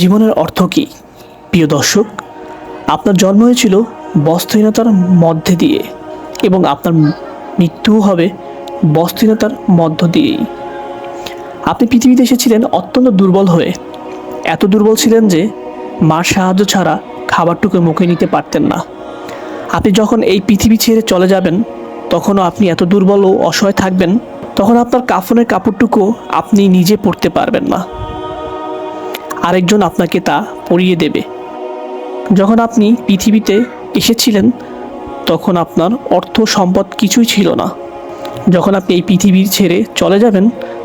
জীবনের অর্থ কী? প্রিয় দর্শক, আপনার জন্ম হয়েছিল বস্ত্রহীনতার মধ্যে দিয়ে এবং আপনার মৃত্যুও হবে বস্ত্রহীনতার মধ্য দিয়েই। আপনি পৃথিবীতে এসেছিলেন অত্যন্ত দুর্বল হয়ে। এত দুর্বল ছিলেন যে মার সাহায্য ছাড়া খাবারটুকু মুখে নিতে পারতেন না। আপনি যখন এই পৃথিবী ছেড়ে চলে যাবেন, তখনও আপনি এত দুর্বল ও অসহায় থাকবেন, তখন আপনার কাফনের কাপড়টুকু আপনি নিজে পরতে পারবেন না। আরেকজন আপনাকে তা পরিয়ে দেবে। যখন আপনি পৃথিবীতে এসেছিলেন, তখন আপনার অর্থ সম্পদ কিছুই ছিল না। যখন আপনি এই পৃথিবী ছেড়ে চলে যাবেন,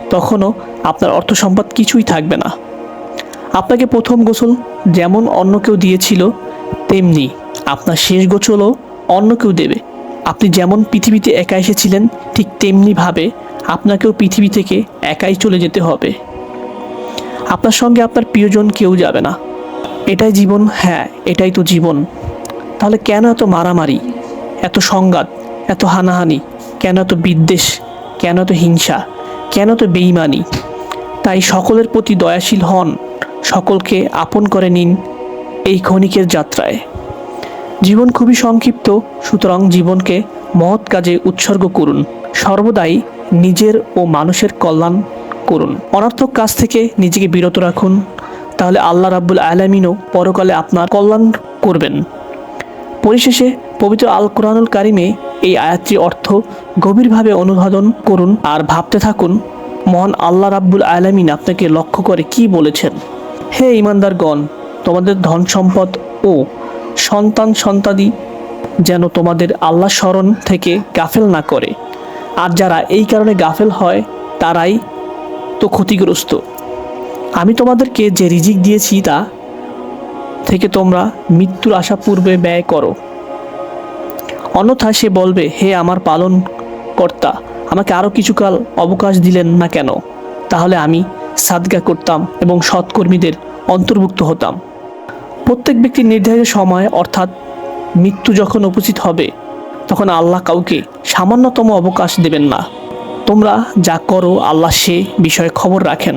তখনও আপনার অর্থ সম্পদ কিছুই থাকবে না। আপনাকে প্রথম গোসল যেমন অন্য কেউ দিয়েছিল, তেমনি আপনার শেষ গোসলও অন্য কেউ দেবে। আপনি যেমন পৃথিবীতে একা এসেছিলেন, ঠিক তেমনিভাবে আপনাকেও পৃথিবী থেকে একাই চলে যেতে হবে। আপনার সঙ্গে আপনার প্রিয়জন কেউ যাবে না। এটাই জীবন হ্যাঁ এটাই তো জীবন। তাহলে কেন এত মারামারি? এত সংঘাত? এত হানাহানি? কেন এত বিদ্বেষ? কেন এত হিংসা? কেন এত বেইমানি? তাই সকলের প্রতি দয়াশীল হন, সকলকে আপন করে নিন এই ক্ষণিকের যাত্রায়। জীবন খুবই সংক্ষিপ্ত, সুতরাং জীবনকে মহৎ কাজে উৎসর্গ করুন। সর্বদাই নিজের ও মানুষের কল্যাণ করুন। অনর্থক কাজ থেকে নিজেকে বিরত রাখুন। তাহলে আল্লাহ রাব্বুল আলমিনও পরকালে আপনার কল্যাণ করবেন। পরিশেষে পবিত্র আল কোরআনুল কারিমে এই আয়াতটির অর্থ গভীরভাবে অনুধাবন করুন আর ভাবতে থাকুন, মহান আল্লাহ রাব্বুল আলামিন আপনাকে লক্ষ্য করে কি বলেছেন? হে ইমানদারগণ তোমাদের ধন সম্পদ ও সন্তান সন্তাদি যেন তোমাদের আল্লাহ স্মরণ থেকে গাফেল না করে। আর যারা এই কারণে গাফেল হয়, তারাই তো ক্ষতিগ্রস্ত। আমি তোমাদেরকে যে রিজিক দিয়েছি তা থেকে তোমরা মৃত্যুর আশা পূর্বে ব্যয় করো। অন্যথা সে বলবে, হে আমার পালন কর্তা আমাকে আরও কিছুকাল অবকাশ দিলেন না কেন? তাহলে আমি সাদগা করতাম এবং সৎকর্মীদের অন্তর্ভুক্ত হতাম। প্রত্যেক ব্যক্তির নির্ধারিত সময়, অর্থাৎ মৃত্যু যখন উপস্থিত হবে, তখন আল্লাহ কাউকে সামান্যতম অবকাশ দেবেন না। তোমরা যা করো আল্লাহ সে বিষয়ে খবর রাখেন।